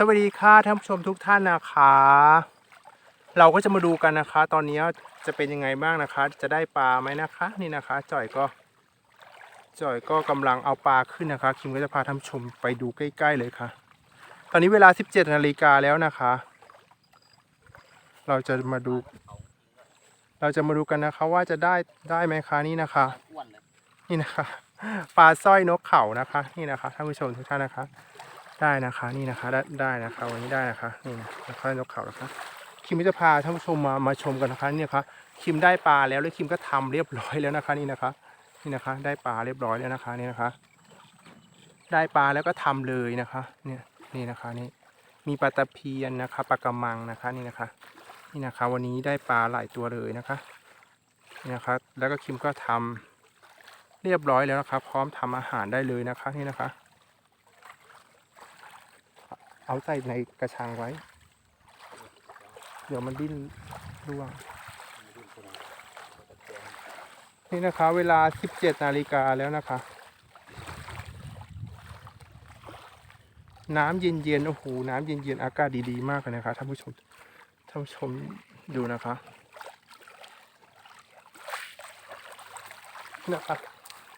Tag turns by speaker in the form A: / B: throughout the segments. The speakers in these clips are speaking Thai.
A: สวัสดีค่ะท่านผู้ชมทุกท่านนะคะ เราก็จะมาดูกันนะคะ ตอนนี้จะเป็นยังไงบ้างนะคะ จะได้ปลาไหมนะคะ นี่นะคะจ่อยก็จ่อยก็กำลังเอาปลาขึ้นนะคะ คิมก็จะพาท่านผู้ชมไปดูใกล้ ๆเลยค่ะ ตอนนี้เวลา 17นาฬิกาแล้วนะคะ เราจะมาดู เราจะมาดูกันนะคะ ว่าจะได้ได้ไหมคะนี่นะคะ
B: อ้วนเลย
A: นี่นะคะ ปลาสร้อยนกเขานะคะ นี่นะคะท่านผู้ชมทุกท่านนะคะ ได้นะคะนี่นะคะได้ได้นะคะวันนี้ได้นะคะนี่นะสร้อยนกเขานะคะ คิมจะพาท่านผู้ชมมามาชมกันนะคะนี่ยค่ะคิมได้ปลาแล้วแล้วคิมก็ทำเรียบร้อยแล้วนะคะนี่นะคะ นี่นะคะ ได้ปลาเรียบร้อยแล้วนะคะนี่นะคะ ได้ปลาแล้วก็ทำเลยนะคะ เนี่ยนี่นะคะนี่มีปลาตะเพียนนะคะปลากระมังนะคะนี่นะคะ นี่นะคะ วันนี้ได้ปลาหลายตัวเลยนะคะนี่นะคะแล้วก็คิมก็ทำเรียบร้อยแล้วนะครับ พร้อมทำอาหารได้เลยนะคะนี่นะคะ เอาใส่ในกระชังไว้ เดี๋ยวมันดิ้นร่วง นี่นะคะ เวลา 17 นาฬิกาแล้วนะคะ น้ำเย็นๆ โอ้โห น้ำเย็นๆ อากาศดีๆ มากเลยนะคะท่านผู้ชม ท่านผู้ชมดูนะคะนะคะ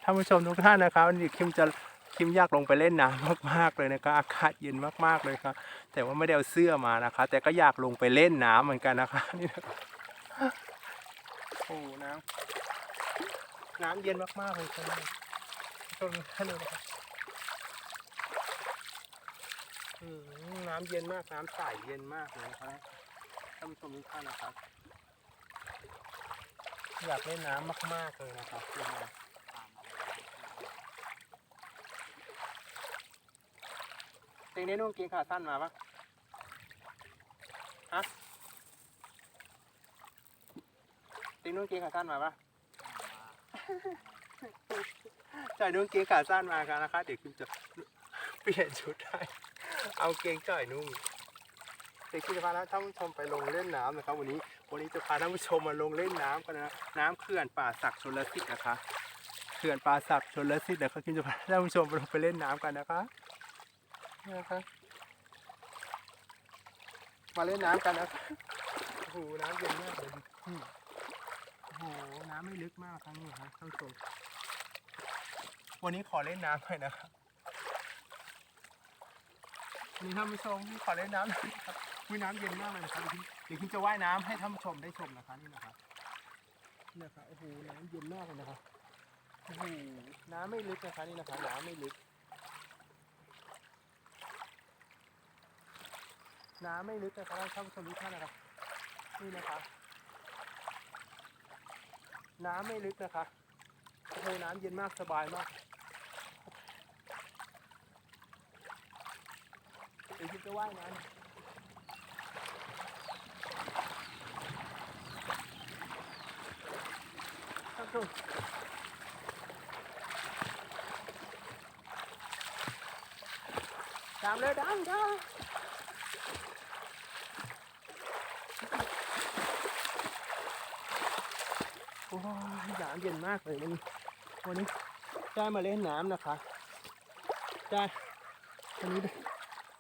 A: ท่านผู้ชมทุกท่านนะครับวันนี้คิมจะ คิมอยากลงไปเล่นน้ำมากๆเลยนะครับอากาศเย็นมากๆเลยครับ แต่ว่าไม่ได้เอาเสื้อมานะคะ แต่ก็อยากลงไปเล่นน้ำเหมือนกันนะคะนี่นะครับโอ้น้ำน้ำเย็นมากๆเลยครับชมท่านเลยนะครับน้ำเย็นมากน้ำใสเย็นมากเลยนะครับท่านผู้ชมทุกท่านนะครับ อยากเล่นน้ำมากๆเลยนะครับที่มา เต็ งได้นุ่งกินขาสั้นมาปะฮะต็งนุ่งกินขาสั้นมาปะจ่อยนุ่งเกงขาสั้นมากันนะคะ เดี๋ยวคุณจะเปลี่ยนชุดให้เอาเกงจ่อยนุ่งเดี๋ยวคุณจะพาท่านผู้ชมไปลงเล่นน้ำนะครับ วันนี้วันนี้จะพาท่านผู้ชมมาลงเล่นน้ำกันนะน้ำเขื่อนป่าศักดิ์ชลสิทธิ์นะคะเขื่อนป่าศักดิ์ชลสิทธิ์นะครับคุณจะพาท่านผู้ชมไปลงไปเล่นน้ำกันนะคะ มาเล่นน้ำกันนะครับโอ้โหน้ำเย็นมากเลยโอ้โหน้ำไม่ลึกมากครั้งนี้ครับท่านผู้ชมวันนี้ขอเล่นน้ำหน่อยนะครับวันนี้ท่านผู้ชมขอเล่นน้ำหน่อยครับวิน้ำเย็นมากเลยนะครับเดี๋ยวคุณจะว่ายน้ำให้ท่านผู้ชมได้ชมนะคะนี่นะครับนี่นะครับโอ้โหน้ำเย็นมากเลยนะครับโอ้โหน้ำไม่ลึกนะคะนี่นะคะน้ำไม่ลึก น้ำไม่ลึกนะครับท่านผู้ชมทุกท่านนะครับ นี่นะคะ น้ำไม่ลึกนะคะโอ้โหน้ำเย็นมากสบายมากเดี๋ยวคิดจะว่ายน้ำท่านผู้ชมดำเลยดำดำ โอ้ย น้ำเย็นมากเลยวันนี้วันนี้ได้มาเล่นน้ำนะคะได้วันนี้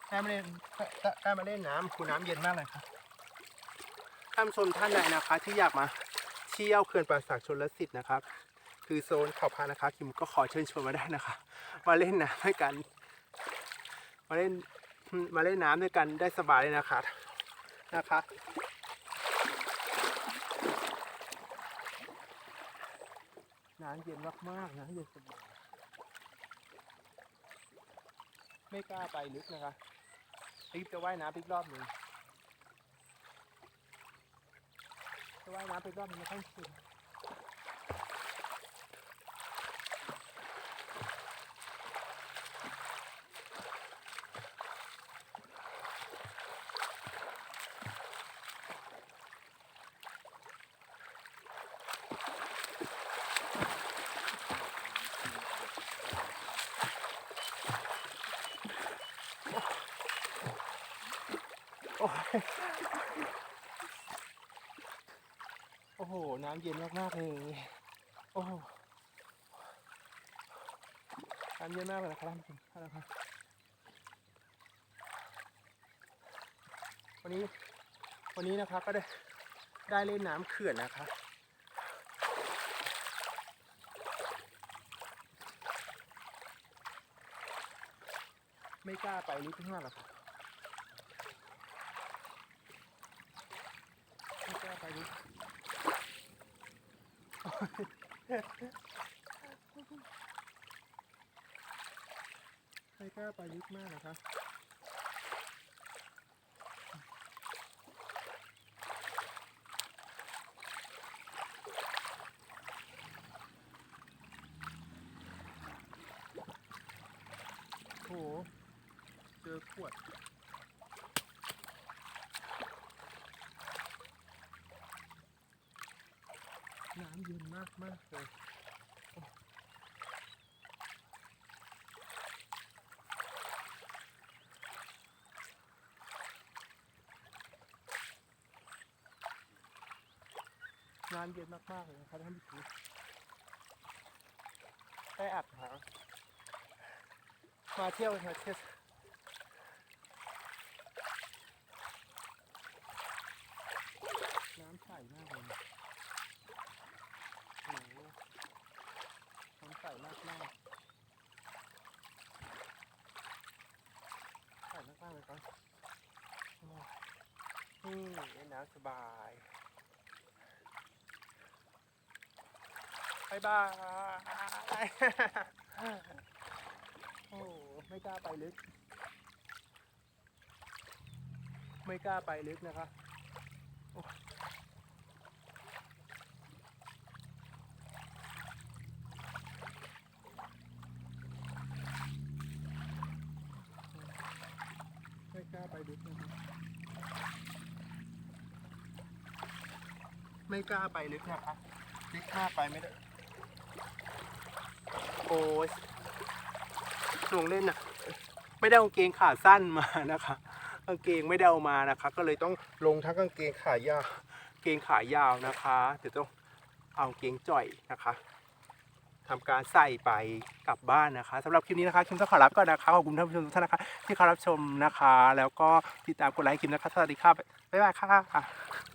A: ได้มาเล่นได้ได้มาเล่นน้ำคูน้ำเย็นมากเลยครับท่านชมท่านใดนะคะ ที่อยากมาเที่ยวเขื่อนป่าสักชนลสิทธิ์นะครับ คือโซนเขาพานะคะคิมก็ขอเชิญชวนมาได้นะคะ มาเล่นน้ำด้วยกัน มาเล่นมาเล่นน้ำด้วยกันได้สบายเลยนะคะนะคะ น้ำเย็นมากๆนะเย็นสบายไม่กล้าไปลึกนะคะรีบจะว่ายน้ำอีกรอบหนึ่งจะว่ายน้ำไปอีกรอบหนึงไม่ค่อยชิน โอ้โห น้ำเย็นมากๆเลยโอ้โหน้ำเย็นมากเลยนะครับท่านผู้ชมครับวันนี้วันนี้นะคะก็ได้ได้เล่นน้ำเขื่อนนะคะไม่กล้าไปลึกมากหรอกค่ะไม่กล้า ไปลึกไม่กล้าไปลึกมากนะคะโห เจอขวด น้ำเย็นมากมากเลยโอ้น้ำเย็นมากมากๆเลยนะครับท่านผู้ชมได้อัดหามาเที่ยวมาเที่ยวน้ำใสมากเลยนะโอ้โหน้ำใสมากมากใสมากมากเลยครับโอ้ย นี่เล่นน้ำสบายบายบายโอ้ไม่กล้าไปลึก ไม่กล้าไปลึกนะคะโอ้ ไม่กล้าไปลึกนะคะไม่กล้าไปลึกนะคะลึกมากไปไม่ได้ โอ้ยลงเล่นนะไม่ได้เอากางเกงขาสั้นมานะคะกางเกงไม่ได้เอามานะคะ ก็เลยต้องลงทั้งกางเกงขายาวเกงขายาวนะคะเดี๋ยวต้องเอาเกงจ่อยนะคะ ทำการใส่ไปกลับบ้านนะคะสำหรับคลิปนี้นะคะคิมต้องขอรับก่อนนะคะขอบคุณท่านผู้ชมทุกท่านนะคะที่เข้ารับชมนะคะ แล้วก็ติดตามกดไลค์คิมนะคะสวัสดีค่ะบ๊ายบายค่ะ